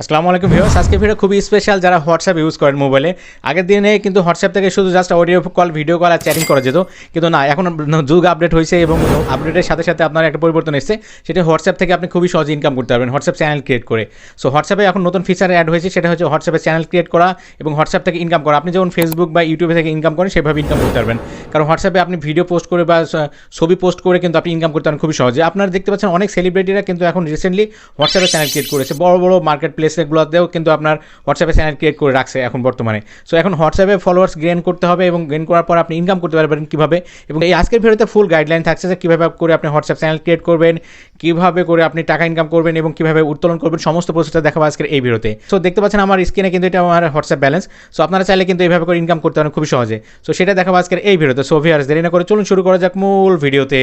আসসালামু আলাইকুম ভিউয়ার্স। আজকে ভিডিও খুবই স্পেশাল যারা হোয়াটসঅ্যাপ ইউজ করেন মোবাইলে আগের দিনে কিন্তু হোয়াটসঅ্যাপ থেকে শুধু just audio call video call আর চ্যাটিং করা যেত। কিন্তু না, এখন যুগ আপডেট হয়েছে এবং আপডেটের সাথে সাথে আপনার একটা পরিবর্তন এসেছে। সেটা হোয়াটসঅ্যাপ থেকে আপনি খুবই সহজে ইনকাম করতে পারবেন হোয়াটসঅ্যাপ চ্যানেল ক্রিয়েট করে। সো হোয়াটসঅ্যাপে এখন নতুন ফিচার অ্যাড হয়েছে, সেটা হচ্ছে হোয়াটসঅ্যাপে চ্যানেল ক্রিয়েট করা এবং হোয়াটসঅ্যাপ থেকে ইনকাম করা। আপনি যেমন ফেসবুক বা ইউটিউবে থেকে ইনকাম করেন, সেভাবে ইনকাম করতে পারবেন। কারণ হোয়াটসঅ্যাপে আপনি ভিডিও পোস্ট করে বা ছবি পোস্ট করে কিন্তু আপনি ইনকাম করতে পারেন খুবই সহজে। আপনারা দেখতে পাচ্ছেন অনেক সেলিব্রিটিরা কিন্তু এখন রিসেন্টলি হোয়াটসঅ্যাপে চ্যানেল ক্রিয়েট করেছে। বড় বড় মার্কেট প্লেসগুলোতেও কিন্তু আপনার হোয়াটসঅ্যাপে চ্যানেল ক্রিয়েট করে রাখছে এখন বর্তমানে। সো এখন হোয়াটসঅ্যাপে ফলোয়ার্স গেইন করতে হবে এবং গেইন করার পর আপনি ইনকাম করতে পারবেন কীভাবে? এবং এই আজকের ভিডিওতে ফুল গাইডলাইন থাকছে যে কীভাবে করে আপনি হোয়াটসঅ্যাপ চ্যানেল ক্রিয়েট করবেন, কীভাবে করে আপনি টাকা ইনকাম করবেন এবং কীভাবে উত্তোলন করবেন, সমস্ত প্রসেসটা দেখাবো আজকের এই ভিডিওতে সো দেখতে পাচ্ছেন আমার স্ক্রিনে কিন্তু এটা আমার হোয়াটসঅ্যাপ ব্যালেন্স সো আপনারা চাইলে কিন্তু এইভাবে করে ইনকাম করতে পারেন খুবই সহজে। সো সেটা দেখাবো আজকের এই ভিডিওতে সো ভিউয়ার্স দেরি না করে চলুন শুরু করা যাক মূল ভিডিওতে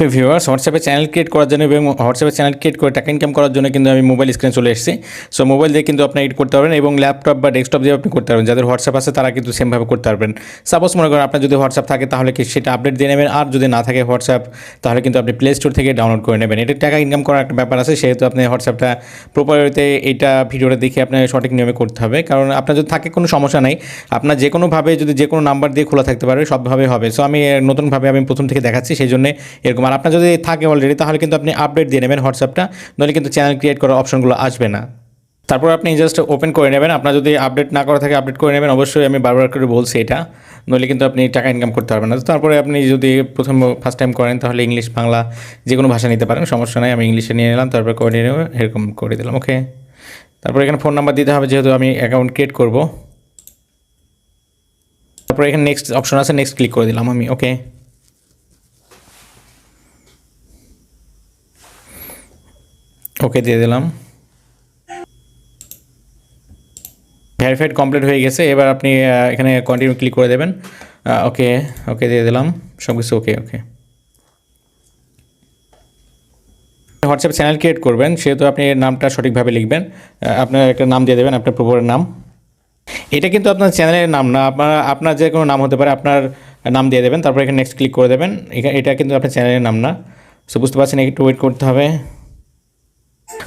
ওকে ভিউয়ার্স হোয়াটসঅ্যাপে চ্যানেল ক্রিয়েট করার জন্য এবং হোয়াটসঅ্যাপে চ্যানেল ক্রিয়েট করে টাকা ইনকাম করার জন্য কিন্তু আমি মোবাইল স্ক্রিনে চলে এসেছি। সো মোবাইল দিয়ে কিন্তু আপনি এডিট করতে পারবেন এবং ল্যাপটপ বা ডেস্কটপ দিয়ে আপনি করতে পারবেন। যাদের হোয়াটসঅ্যাপ আছে, তারা কিন্তু সেমভাবে করতে পারবেন। সাপোজ মনে করেন আপনার যদি হোয়াটসঅ্যাপ থাকে, তাহলে কি সেটা আপডেট দিয়ে নেবেন? আর যদি না থাকে হোয়াটসঅ্যাপ তাহলে কিন্তু আপনি প্লে স্টোর থেকে ডাউনলোড করে নেবেন। এটা টাকা ইনকাম করার একটা ব্যাপার আছে, সেহেতু আপনি হোয়াটসঅ্যাপটা প্রপারিতে এইটা ভিডিওটা দেখে আপনার সঠিক নিয়মে করতে হবে। কারণ আপনার যদি থাকে, কোনো সমস্যা নাই। আপনার যে কোনোভাবে যদি যে কোনো নাম্বার দিয়ে খোলা থাকতে পারবে সবভাবে হবে। সো আমি নতুনভাবে আমি প্রথম থেকে দেখাচ্ছি, সেই জন্য এরকম আর আপনার যদি থাকে অলরেডি তাহলে কিন্তু আপনি আপডেট দিয়ে নেবেন হোয়াটসঅ্যাপটা নইলে কিন্তু চ্যানেল ক্রিয়েট করার অপশনগুলো আসবে না। তারপর আপনি জাস্ট ওপেন করে নেবেন। আপনার যদি আপডেট না করা থাকে আপডেট করে নেবেন। অবশ্যই আমি বারবার করে বলছি এটা। নইলে কিন্তু আপনি টাকা ইনকাম করতে পারবেন না। তারপরে আপনি যদি প্রথম ফার্স্ট টাইম করেন, তাহলে ইংলিশ বাংলা যে কোনো ভাষা নিতে পারেন। সমস্যা নাই, আমি ইংলিশে নিয়ে নিলাম। তারপর করে নিয়ে এরকম করে দিলাম। ওকে তারপর এখানে ফোন নাম্বার দিতে হবে, যেহেতু আমি অ্যাকাউন্ট ক্রিয়েট করব। তারপর এখানে নেক্সট অপশন আছে নেক্সট ক্লিক করে দিলাম আমি। ওকে ওকে, দিয়ে দিলাম। ভেরিফাইড কমপ্লিট হয়ে গেছে। এবার আপনি এখানে কন্টিনিউ ক্লিক করে দেবেন। ওকে ওকে, দিয়ে দিলাম। সব কিছু okay okay. WhatsApp channel create করবেন। সেহেতু আপনি নামটা সঠিকভাবে লিখবেন। আপনার একটা নাম দিয়ে দেবেন, আপনার প্রপারের নাম। এটা কিন্তু আপনার চ্যানেলের নাম না। আপনার আপনার যে কোনো নাম হতে পারে, আপনার নাম দিয়ে দেবেন। তারপর এখানে নেক্সট ক্লিক করে দেবেন। এটা কিন্তু আপনার চ্যানেলের নাম না। সো বুঝতে পারছেন, একটু ওয়েট করতে হবে।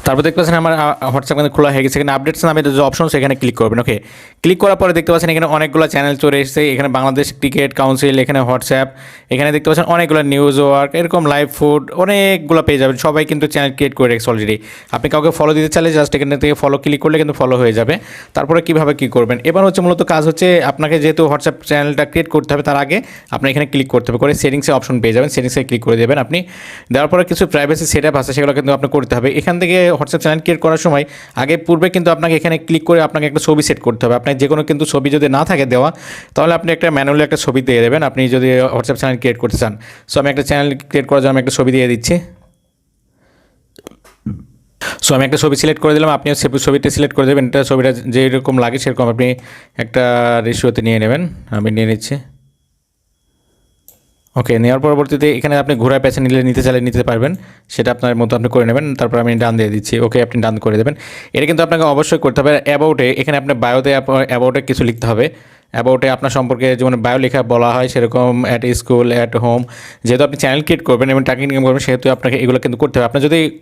তারপর দেখতে পাচ্ছেন আমার হোয়াটসঅ্যাপ কিন্তু খোলা হয়ে গেছে। এখানে আপডেটস নামে যে অপশন সেখানে ক্লিক করবেন ওকে ক্লিক করার পরে দেখতে পাচ্ছেন এখানে অনেকগুলো চ্যানেল চলে এসেছে। এখানে বাংলাদেশ ক্রিকেট কাউন্সিল এখানে হোয়াটসঅ্যাপ এখানে দেখতে পাচ্ছেন অনেকগুলো নিউজ ওয়ার্ক এরকম লাইভ ফুড অনেকগুলো পেয়ে যাবেন। সবাই কিন্তু চ্যানেল ক্রিয়েট করে রেখেছে অলরেডি আপনি কাউকে ফলো দিতে চাইলে জাস্ট এখানে থেকে ফলো ক্লিক করলে কিন্তু ফলো হয়ে যাবে। তারপরে কীভাবে কী করবেন? এবার হচ্ছে মূলত কাজ হচ্ছে আপনাকে যেহেতু হোয়াটসঅ্যাপ চ্যানেলটা ক্রিয়েট করতে হবে, তার আগে আপনি এখানে ক্লিক করতে হবে। করে সেটিংসে অপশন পেয়ে যাবেন সেটিংসে ক্লিক করে দেবেন আপনি। দেওয়ার পরে কিছু প্রাইভেসি সেট আছে, সেগুলো কিন্তু আপনার করতে হবে। এখান থেকে হোয়াটসঅ্যাপ চ্যানেল ক্রিয়েট করার সময়, আগে পূর্বে কিন্তু আপনাকে এখানে ক্লিক করে আপনাকে একটা ছবি সেট করতে হবে। আপনার যে কোনো কিন্তু ছবি যদি না থাকে দেওয়া, তাহলে আপনি একটা ম্যানুয়ালি একটা ছবি দিয়ে দেবেন। আপনি যদি হোয়াটসঅ্যাপ চ্যানেল ক্রিয়েট করতে চান। সো, আমি একটা চ্যানেল ক্রিয়েট করার জন্য আমি একটা ছবি দিয়ে দিচ্ছি। সো, আমি একটা ছবি সিলেক্ট করে দিলাম। আপনিও ছবিটা সিলেক্ট করে দেবেন। এটা ছবিটা যেরকম লাগে সেরকম আপনি একটা রেশিওতে নিয়ে নেবেন। আমি নিয়ে নিচ্ছি। ওকে নেওয়ার পরবর্তীতে এখানে আপনি ঘোরা পেছে নিলে নিতে চাইলে নিতে পারবেন। সেটা আপনার মতো আপনি করে নেবেন, তারপর আমি ডান দিয়ে দিচ্ছি। ওকে আপনি ডান করে দেবেন। এটা কিন্তু আপনাকে অবশ্যই করতে হবে। অ্যাবাউটে এখানে আপনার বায়োতে অ্যাবাউটে কিছু লিখতে হবে। অ্যাবাউটে আপনার সম্পর্কে যেমন বায়ো লেখা বলা হয়, সেরকম অ্যাট স্কুল অ্যাট হোম যেহেতু আপনি চ্যানেল ক্রিয়েট করবেন এবং টাকা ইনকাম করবেন, সেহেতু আপনাকে এগুলো কিন্তু করতে হবে। আপনার যদি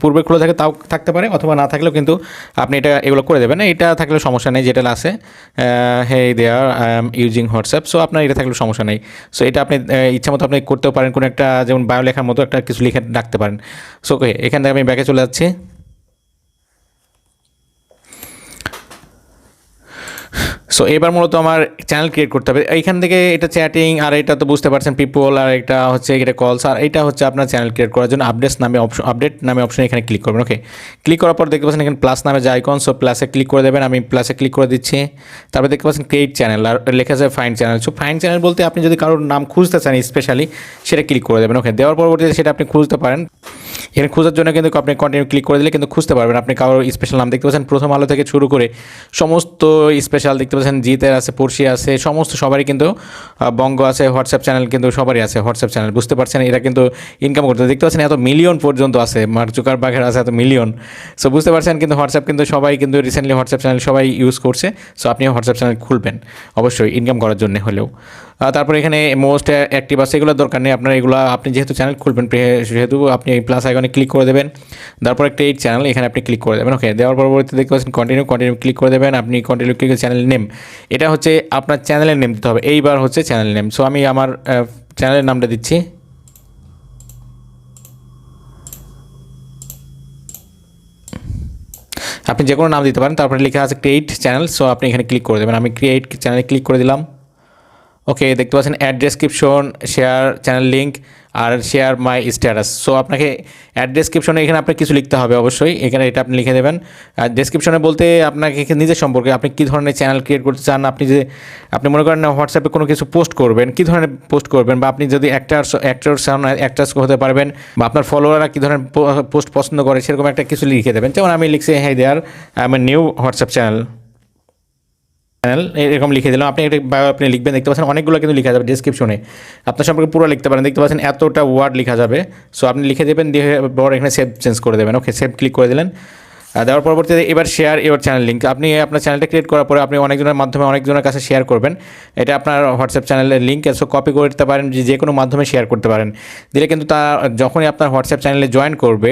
পূর্ব- খোলা থাকে, তাও থাকতে পারে, অথবা না থাকলেও কিন্তু আপনি এটা এগুলো করে দেবেন। এটা থাকলে সমস্যা নেই, যেটা আছে hey I am using WhatsApp so আপনার এটা থাকলে সমস্যা নেই। সো এটা আপনি ইচ্ছা মতো আপনি করতেও পারেন, কোনো একটা যেমন বায়ো লেখার মতো একটা কিছু লিখে রাখতে পারেন। সো ওকে এখান থেকে আমি ব্যাকে চলে যাচ্ছি। সো এবার মূলত আমার চ্যানেল ক্রিয়েট করতে হবে। এইখান থেকে এটা চ্যাটিং আর এটা তো বুঝতে পারছেন পিপল আর এটা হচ্ছে এটা কলস আর এটা হচ্ছে আপনার চ্যানেল ক্রিয়েট করার জন্য আপডেটস নামে অপশন আপডেট নামে অপশন এখানে ক্লিক করবেন ওকে ক্লিক করার পর দেখতে পাচ্ছেন এখানে প্লাস নামে যে সো প্লাসে ক্লিক করে দেবেন। আমি প্লাসে ক্লিক করে দিচ্ছি। তারপর দেখতে পাচ্ছেন ক্রিয়েট চ্যানেল আর লেখা যায় fine channel so fine channel বলতে আপনি যদি কারোর নাম খুঁজতে চান স্পেশালি সেটা ক্লিক করে দেবেন ওকে দেওয়ার পরবর্তীতে সেটা আপনি খুঁজতে পারেন। এখানে খোঁজার জন্য কিন্তু আপনি কন্টিনিউ ক্লিক করে দিলে কিন্তু খুঁজতে পারবেন। আপনি কারোর স্পেশাল নাম দেখতে পাচ্ছেন। প্রথম আলো থেকে শুরু করে সমস্ত স্পেশাল দেখতে পাচ্ছেন। পাচ্ছেন জিতের আছে, পড়শি আছে, সমস্ত সবারই কিন্তু বঙ্গ আছে, হোয়াটসঅ্যাপ চ্যানেল কিন্তু সবারই আছে, হোয়াটসঅ্যাপ চ্যানেল। বুঝতে পারছেন? এরা কিন্তু ইনকাম করতে দেখতে পাচ্ছেন, এত মিলিয়ন পর্যন্ত আছে। মার্ক জুকার বাঘের আছে এত মিলিয়ন সো বুঝতে পারছেন কিন্তু হোয়াটসঅ্যাপ কিন্তু সবাই কিন্তু রিসেন্টলি হোয়াটসঅ্যাপ চ্যানেল সবাই ইউজ করছে। সো আপনি হোয়াটসঅ্যাপ চ্যানেল খুলবেন। অবশ্যই ইনকাম করার জন্য হলেও। তারপর এখানে মোস্ট অ্যাক্টিভ আছে, এগুলোর দরকার নেই। আপনার এগুলো আপনি যেহেতু চ্যানেল খুলবেন সেহেতু আপনি এই প্লাস আইকনে ক্লিক করে দেবেন। তারপর একটা এইট চ্যানেল এখানে আপনি ক্লিক করে দেবেন। ওকে দেওয়ার পরবর্তীতে দেখতে পাচ্ছেন কন্টিনিউ কন্টিনিউ ক্লিক করে দেবেন। আপনি কন্টিনিউ ক্লিক চ্যানেল নেম এটা হচ্ছে আপনার চ্যানেলের নেম দিতে হবে। এইবার হচ্ছে চ্যানেল নেম সো আমি আমার চ্যানেলের নামটা দিচ্ছি। আপনি যে কোনো নাম দিতে পারেন, তারপরে লেখা আছে ক্রিয়েট চ্যানেল সো আপনি এখানে ক্লিক করে দেবেন। আমি ক্রিয়েট চ্যানেলে ক্লিক করে দিলাম। ওকে দেখতে পাচ্ছেন add description share channel link R share my status so আপনাকে অ্যাড ডেসক্রিপশনে এখানে আপনাকে কিছু লিখতে হবে অবশ্যই। এখানে এটা আপনি লিখে দেবেন। আর ডেসক্রিপশনে বলতে আপনাকে নিজের সম্পর্কে আপনি কী ধরনের চ্যানেল ক্রিয়েট করতে চান, আপনি যে, আপনি মনে করেন হোয়াটসঅ্যাপে কোনো কিছু পোস্ট করবেন, কী ধরনের পোস্ট করবেন বা আপনি যদি অ্যাক্টার্স অ্যাক্টার অ্যাক্টার্স হতে পারবেন বা আপনার ফলোয়াররা কী ধরনের পোস্ট পছন্দ করে, সেরকম একটা কিছু লিখে দেবেন। যেমন আমি লিখছি হ্যাঁ there I am new WhatsApp channel channel এরকম লিখে দিলাম। আপনি এটা বায়ো আপনি লিখবেন, দেখতে পাচ্ছেন অনেকগুলো কিন্তু লেখা যাবে ডিসক্রিপশনে আপনার সম্পর্কে পুরো লিখতে পারেন, দেখতে পাচ্ছেন এতটা ওয়ার্ড লেখা যাবে। সো আপনি লিখে দেবেন, দিয়ে বড় এখানে সেভ চেঞ্জ করে দেবেন। ওকে সেভ ক্লিক করে দিলেন। দেওয়ার পরবর্তীতে এবার শেয়ার এবার চ্যানেল লিঙ্ক আপনি আপনার চ্যানেলটা ক্রিয়েট করার পরে আপনি অনেকজনের মাধ্যমে অনেকজনের কাছে শেয়ার করবেন। এটা আপনার হোয়াটসঅ্যাপ চ্যানেলের লিঙ্ক সো কপি করে দিতে পারেন, যে কোনো মাধ্যমে শেয়ার করতে পারেন। দিলে কিন্তু তা, যখনই আপনার হোয়াটসঅ্যাপ চ্যানেলে জয়েন করবে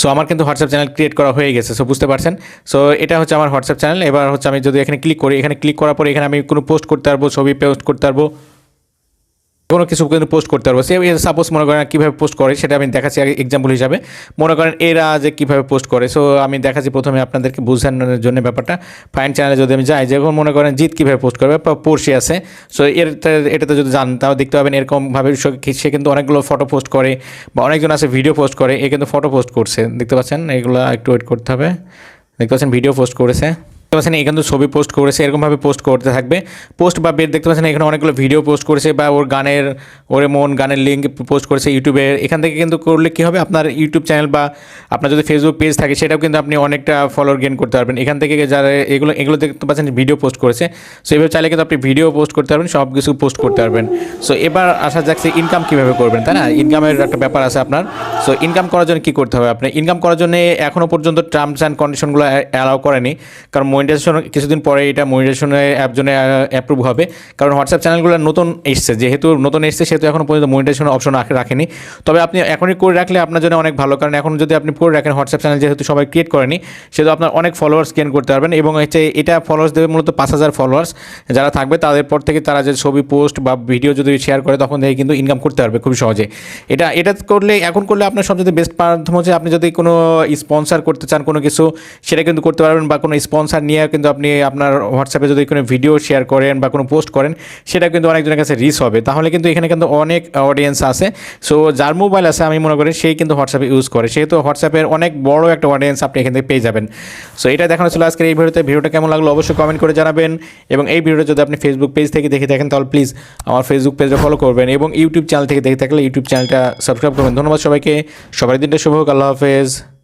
সো আমার কিন্তু হোয়াটসঅ্যাপ চ্যানেল ক্রিয়েট করা হয়ে গেছে সো বুঝতে পারছেন? সো এটা হচ্ছে আমার হোয়াটসঅ্যাপ চ্যানেল এবার হচ্ছে আমি যদি এখানে ক্লিক করি, এখানে ক্লিক করার পরে এখানে আমি কোনো পোস্ট করতে পারব, ছবি পোস্ট করতে পারব। কোনো কিছু কিন্তু পোস্ট করতে পারব। সে সাপোজ মনে করেন কীভাবে পোস্ট করে, সেটা আমি দেখাচ্ছি এক্সাম্পল হিসাবে। মনে করেন এরা যে কীভাবে পোস্ট করে সো আমি দেখাচ্ছি প্রথমে আপনাদেরকে বোঝানোর জন্য ব্যাপারটা। ফাইন চ্যানেলে যদি আমি যাই, যেমন মনে করেন জিত কীভাবে পোস্ট করবে বা পড়শি আছে। সো এর এটাতে যদি জান তাও দেখতে পাবেন এরকমভাবে সে কিন্তু অনেকগুলো ফটো পোস্ট করে, বা অনেকজন আছে ভিডিও পোস্ট করে, এ কিন্তু ফটো পোস্ট করছে। দেখতে পাচ্ছেন? এগুলো একটু ওয়েট করতে হবে। দেখতে পাচ্ছেন ভিডিও পোস্ট করেছে। দেখতে পাচ্ছেন, এখানে তো ছবি পোস্ট করেছে, এরকমভাবে পোস্ট করতে থাকবে। পোস্ট বা বের দেখতে পাচ্ছেন, এখানে অনেকগুলো ভিডিও পোস্ট করেছে বা ওর গানের, ওর মন গানের লিঙ্ক পোস্ট করেছে ইউটিউবে। এখান থেকে কিন্তু করলে কী হবে? আপনার ইউটিউব চ্যানেল বা আপনার যদি ফেসবুক পেজ থাকে, সেটাও কিন্তু আপনি অনেকটা ফলোয়ার গেন করতে পারবেন। এখান থেকে যারা এগুলো এগুলো দেখতে পাচ্ছেন ভিডিও পোস্ট করেছে। সো এভাবে চাইলে কিন্তু আপনি ভিডিও পোস্ট করতে পারবেন সব কিছু পোস্ট করতে পারবেন। সো এবার আসা যাচ্ছে ইনকাম কীভাবে করবেন, তাই না? ইনকামের একটা ব্যাপার আছে আপনার। সো ইনকাম করার জন্য কী করতে হবে আপনি? ইনকাম করার জন্য এখনও পর্যন্ত টার্মস অ্যান্ড কন্ডিশনগুলো অ্যালাউ করেনি। কারণ মনিটাইজেশন কিছুদিন পরে এটা মনিটাইজেশনের অ্যাপ জন্য অ্যাপ্রুভ হবে। কারণ হোয়াটসঅ্যাপ চ্যানেলগুলো নতুন এসছে। যেহেতু নতুন এসছে, সেহেতু এখন পর্যন্ত মনিটাইজেশন অপশন রাখেনি। তবে আপনি এখনই করে রাখলে আপনার জন্য অনেক ভালো। কারণ এখন যদি আপনি করে রাখেন হোয়াটসঅ্যাপ চ্যানেল যেহেতু সবাই ক্রিয়েট করেনি, সেহেতু আপনার অনেক ফলোয়ার্স গেন করতে পারবেন এবং হচ্ছে এটা ফলোয়ার্স দেবে মূলত পাঁচ হাজার ফলোয়ার্স যারা থাকবে, তাদের পর থেকে তারা যে ছবি পোস্ট বা ভিডিও যদি শেয়ার করে, তখন থেকে কিন্তু ইনকাম করতে পারবে খুব সহজে। এটা এটা করলে, এখন করলে আপনার সবচেয়ে বেস্ট মাধ্যম হচ্ছে, আপনি যদি কোনো স্পন্সার করতে চান, কোনো কিছু, সেটা কিন্তু করতে পারবেন বা কোনো স্পন্সার নিয়ে কিন্তু আপনি আপনার হোয়াটসঅ্যাপে যদি কোনো ভিডিও শেয়ার করেন বা কোনো পোস্ট করেন, সেটা কিন্তু অনেকজনের কাছে রিচ হবে। তাহলে কিন্তু এখানে কিন্তু অনেক অডিয়েন্স আছে। সো যার মোবাইল আছে, আমি মনে করি সেই কিন্তু হোয়াটসঅ্যাপে ইউজ করে। সেহেতু হোয়াটসঅ্যাপের অনেক বড় একটা অডিয়েন্স আপনি এখান থেকে পেয়ে যাবেন। সো এটা দেখানো ছিল আজকের এই ভিডিওতে। ভিডিওটা কেমন লাগল অবশ্যই কমেন্ট করে জানাবেন। এবং এই ভিডিওটা যদি আপনি ফেসবুক পেজ থেকে দেখে থাকেন, তাহলে প্লিজ আমার ফেসবুক পেজটা ফলো করবেন এবং ইউটিউব চ্যানেল থেকে দেখে থাকলে ইউটিউব চ্যানেলটা সাবস্ক্রাইব করবেন। ধন্যবাদ সবাইকে। সবার দিনটা শুভ হোক। আল্লাহ হাফেজ।